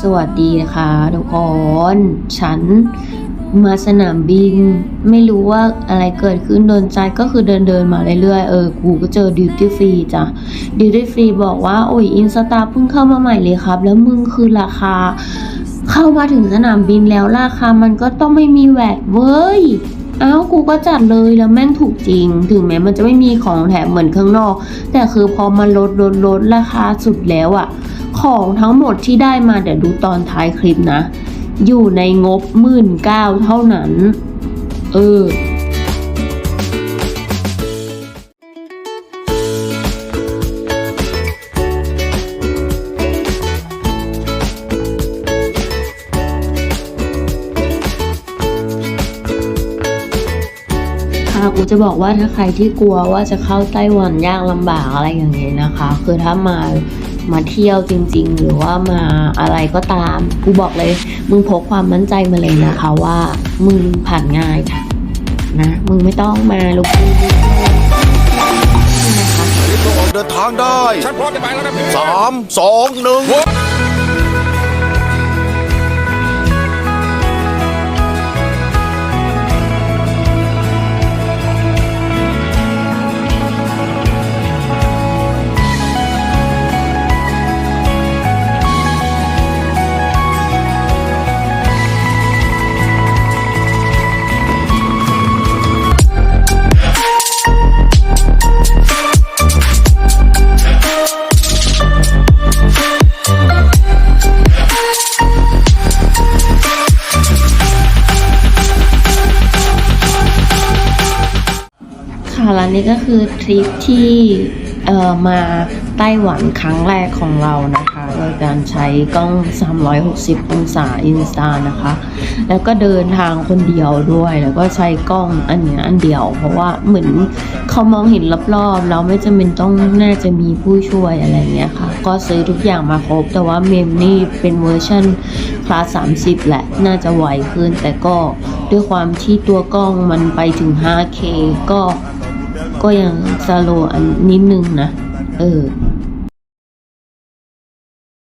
สวัสดีนะคะทุกคนฉันมาสนามบิน ไม่รู้ว่าอะไรเกิดขึ้นโดนใจก็คือเดินเดินมาเรื่อยๆ เออ กูก็เจอดิวตี้ฟรีจ้ะดิวตี้ฟรีบอกว่า โอ้ยอินสตาเพิ่งเข้ามาใหม่เลยครับ แล้วมึงคือราคา เข้ามาถึงสนามบินแล้วราคามันก็ต้องไม่มีแวดเว้ยเอ้ากูก็จัดเลยแล้วแม่งถูกจริง ถึงแม้มันจะไม่มีของแถมเหมือนข้างนอก แต่คือพอมันลดลดลดราคาสุดแล้วอะ ของทั้งหมดที่ได้มาเดี๋ยวดูตอนท้ายคลิปนะ อยู่ในงบหมื่นเก้าเท่านั้น เออค่ะกูจะบอกว่าถ้าใครที่กลัวว่าจะเข้าไต้หวันยากลำบากอะไรอย่างเงี้ยนะคะ คือถ้ามา มาเที่ยวจริง ๆ หรือว่ามาอะไรก็ตาม กูบอกเลย มึงพกความมั่นใจมาเลยนะคะว่า มึงผ่านง่ายค่ะนะ มึงไม่ต้องมาลุกขึ้นนะคะรีบตัวออกเดินทางได้ ฉันพร้อมจะไปแล้วนะพี่สามสองหนึ่ง ค่ะแล้วนี่ก็คือทริปที่เอ่อมาไต้หวันครั้งแรกของเรานะคะโดยการใช้กล้อง 360 องศาอินสตานะคะ แล้วก็เดินทางคนเดียวด้วย แล้วก็ใช้กล้องอันเนี้ยอันเดียว เพราะว่าเหมือนเขามองเห็นรอบๆ เราไม่จำเป็นต้องน่าจะมีผู้ช่วยอะไรเงี้ยค่ะ ก็ซื้อทุกอย่างมาครบ แต่ว่าเมมนี่เป็นเวอร์ชันคลาส 30 แหละ น่าจะไวขึ้น แต่ก็ด้วยความที่ตัวกล้องมันไปถึง 5K ก็ ก็ยังสโลอันนิดนึงนะ เออ